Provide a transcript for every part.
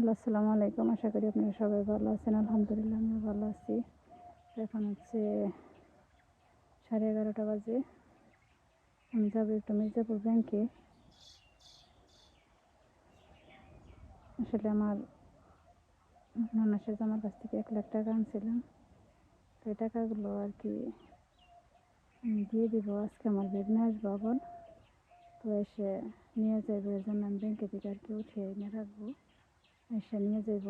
Hello, আসসালামু আলাইকুম। আশা করি আপনারা সবাই ভালো আছেন। আলহামদুলিল্লাহ আমি ভালো আছি। এখন হচ্ছে সাড়ে এগারোটা বাজে। আমি যাব একটু মির্জাপুর ব্যাংকে আসলে আমার নানার সাথে আমার কাছ থেকে এক লাখ টাকা আনছিলাম তো এই টাকাগুলো আর কি আমি দিয়ে দিব। আজকে আমার বেগ নিয়ে আসব আবার। তো এসে নিয়ে যাইবো এর জন্য আমি ব্যাংকে থেকে আর কি উঠে এনে রাখব। এসে নিয়ে যাইব।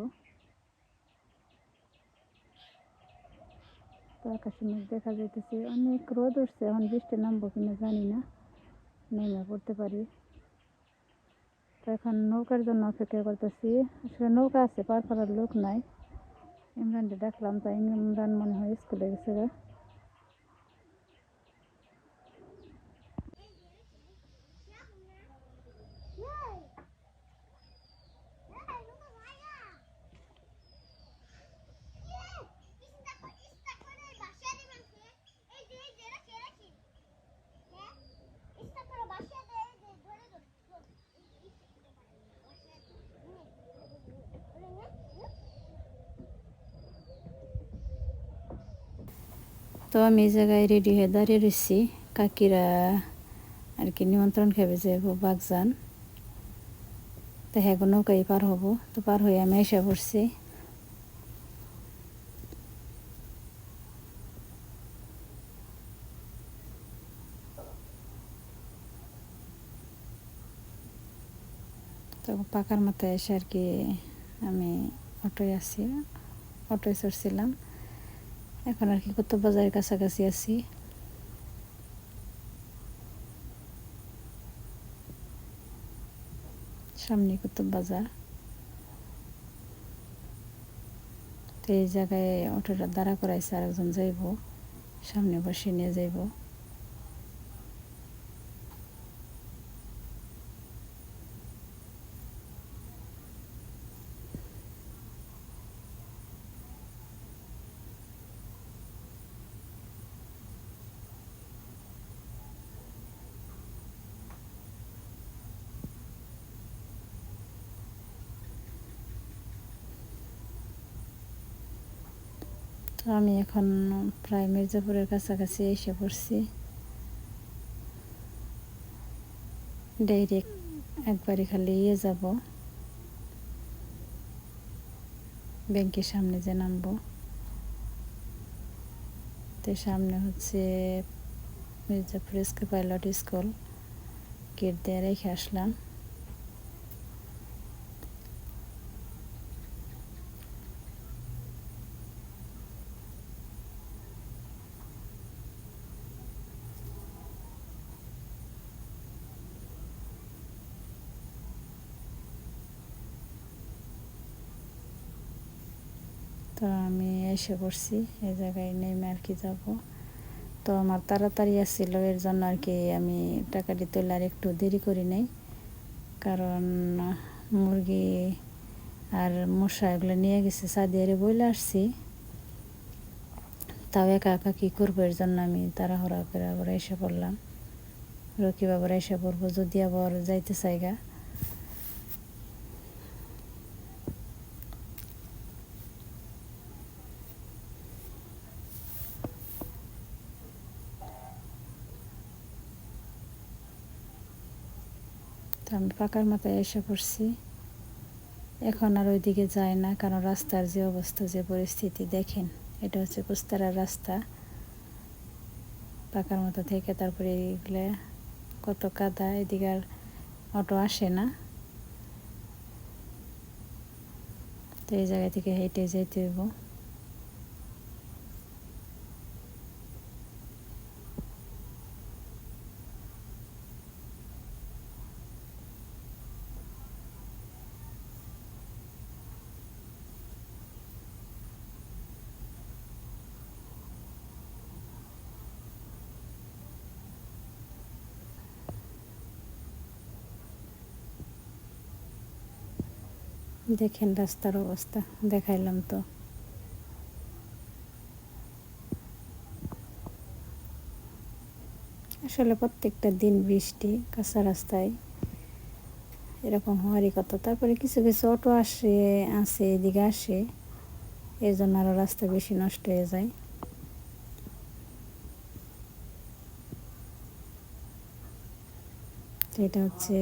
তো আকাশে মেঘ দেখা যাইতেছে। অনেক রোদ উঠছে, এখন বৃষ্টি নামবো কিনা জানি না। নেমে পড়তে পারি। তো এখন নৌকার জন্য অপেক্ষা করতেছি। আসলে নৌকা আছে, পার করার লোক নাই। ইমরানকে দেখলাম তাই ইমরান মনে হয় স্কুলে গেছে তো আমি এই জায়গায় রেডি হয়ে দাঁড়িয়ে রয়েছি কাকিরা আর কি নিমন্ত্রণ খাবে যে বাগজান। তো হ্যাঁ নৌকাই পার হব। তো পার হয়ে আমি এসে পড়ছি। তো পাকার মাথায় এসে আর কি আমি অটোয় আছি, অটোয় চড়ছিলাম। এখন আর কি কত বাজারের কাছাকাছি আছি। সামনে কত বাজার। তো এই জায়গায় অটোটা দাঁড়া করাইছে, আরেকজন যাইব। সামনে বসে নিয়ে যাইব তো আমি এখন প্রায় মির্জাপুরের কাছাকাছি এসে পড়ছি। ডাইরেক্ট একবারই খালি ইয়ে যাব। ব্যাংকের সামনে যে নামবো। তো সামনে হচ্ছে Mirzapur school, pilot school. Gate দিয়ে রেখে আসলাম। তো আমি এসে পড়ছি এই জায়গায় নেমে আর কি যাব। তো আমার তাড়াতাড়ি আসছিল, এর জন্য আর কি আমি টাকাটি তুলে আর একটু দেরি করি নাই। কারণ মুরগি আর মশা এগুলো নিয়ে গেছে সাদিয়ারে বইলে আসছি। তাও একা একা কী করব, এর জন্য আমি তাড়াহুড়া করে আবার এসে পড়লাম। রকি বাবার এসে পড়ব, যদি আবার যাইতে চাইগা। তো আমি পাকার মাথায় এসে পড়ছি। এখন আর ওইদিকে যায় না, কারণ রাস্তার যে অবস্থা, যে পরিস্থিতি, দেখেন, এটা হচ্ছে কুস্তারার রাস্তা। পাকার মতো থেকে তারপরে এগুলো কত কাদা, এদিকে আর অটো আসে না। তো এই জায়গা থেকে হেঁটে যেতে হইব। দেখেন রাস্তার অবস্থা, দেখাইলাম তো। আসলে প্রত্যেকটা দিন বৃষ্টি, কাঁচা রাস্তায় এরকম হওয়ারই কথা। তারপরে কিছু কিছু অটো আসে আসে এদিকে আসে এর জন্য আরও রাস্তা বেশি নষ্ট হয়ে যায়। এটা হচ্ছে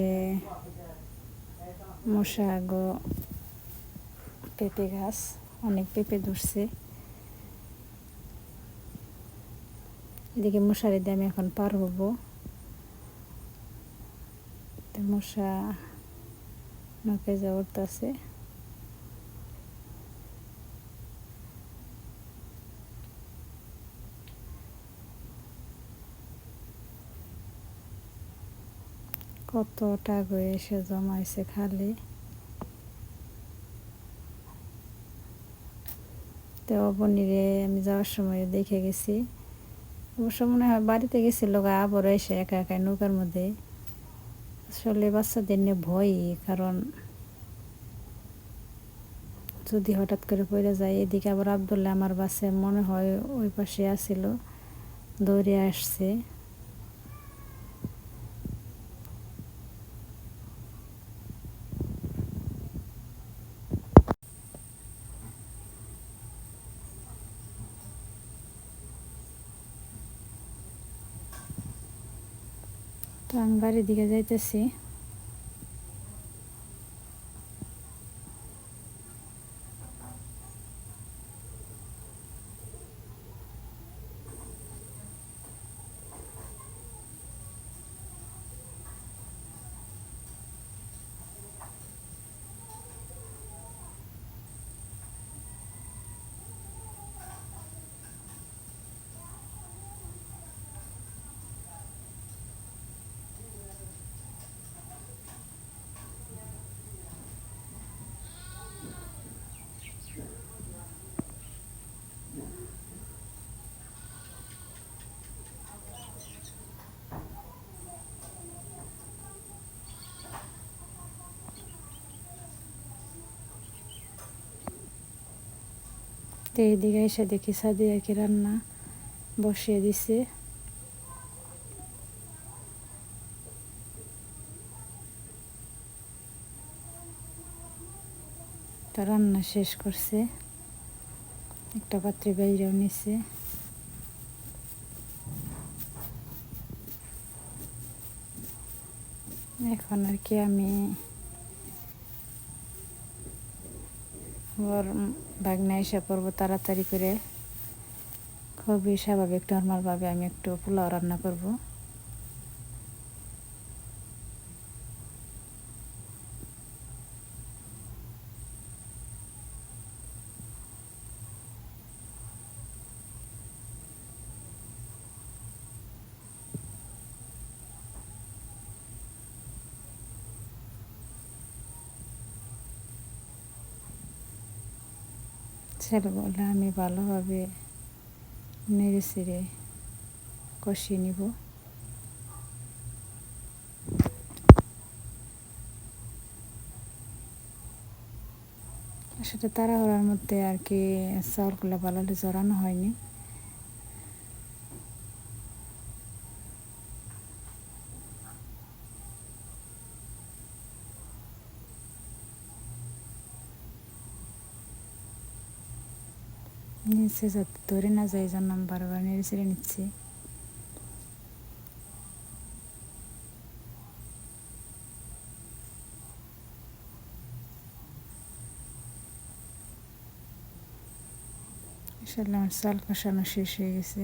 মশা, গো পেঁপে গাছ, অনেক পেঁপে ধরছে। এদিকে মশারি দিয়ে আমি এখন পার হব। মশা নাকে যা উঠতেছে। কত টাকা এসে জমাইছে খালি। তো অবনীরে আমি যাওয়ার সময় দেখে গেছি। অবশ্য মনে হয় বাড়িতে গেছিল আবার এসে একা একা নৌকার মধ্যে। আসলে বাচ্চাদের নিয়ে ভয়, কারণ যদি হঠাৎ করে পড়ে যায়, এদিকে আবার আবদুল্লাহ আমার বাসে মনে হয় ওই পাশে আসছিল দৌড়ে আসছে। তো আমি বাড়ির দিকে যাইতেছি। তো এইদিকে এসে দেখি সাদিয়া কি রান্না বসিয়ে দিছে। তো রান্না শেষ করছে। একটা পাত্রে বাইরেও নিছে। এখন আর কি আমি ওর বাগনা এসে পড়ব তাড়াতাড়ি করে। খুবই স্বাভাবিক নর্মালভাবে আমি একটু পোলাও রান্না করব। ছেলেগুলো আমি ভালোভাবে নেড়ে চেড়ে কষিয়ে নিব। সেটা তাড়াহুড়ার মধ্যে আর কি চাউলগুলো ভালো জড়ানো হয়নি। নিচে যাতে ধরে না যায় এই জন্য আমি বারবার নেড়ে চেড়ে নিচ্ছি আমার চাল কষানো শেষ হয়ে গেছে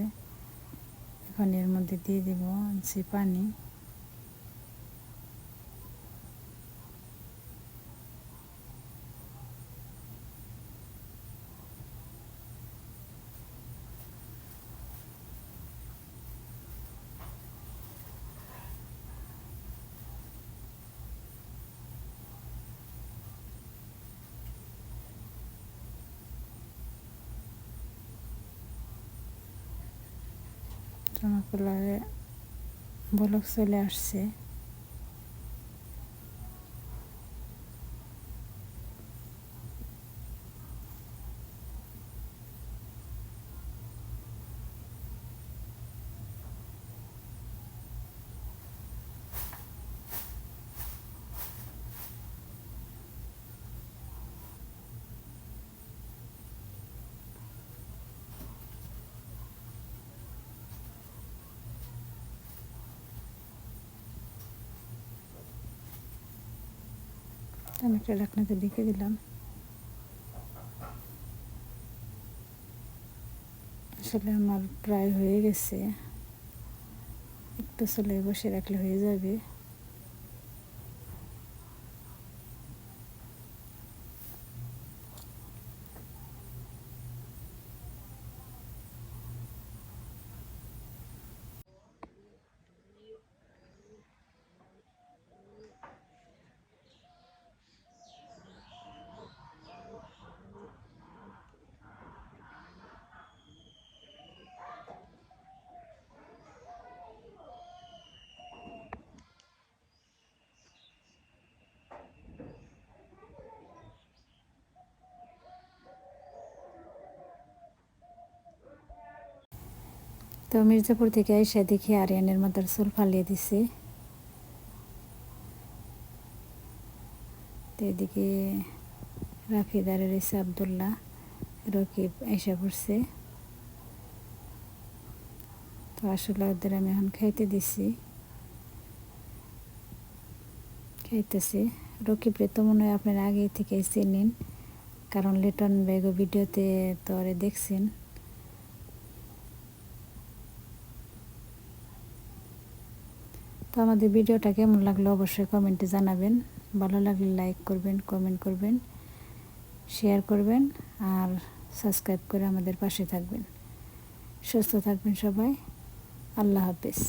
এখন এর মধ্যে দিয়ে দেব যে পানি আমার বলক চলে আসছে। আমি একটা ডাকনাতে ঢেকে দিলাম। আসলে আমার প্রায় হয়ে গেছে। একটু চলে বসে রাখলে হয়ে যাবে। তো মির্জাপুর থেকে এসে দেখি আরিয়ানের মাথার চুল ফালিয়ে দিছে। তো এদিকে রাফি দাঁড়িয়ে আবদুল্লাহ রকিব এসে পড়ছে। তো আসলে ওদের আমি এখন খাইতে দিছি। খাইতেছি। রকিবরে তো মনে হয় আপনারা আগে থেকে চিনেন, কারণ লিটন বেগো ভিডিওতে তো দেখছেন। তো আমাদের ভিডিওটা কেমন লাগল অবশ্যই কমেন্টে জানাবেন। ভালো লাগলে লাইক করবেন, কমেন্ট করবেন, শেয়ার করবেন আর সাবস্ক্রাইব করে আমাদের পাশে থাকবেন। সুস্থ থাকবেন সবাই। আল্লাহ হাফিজ।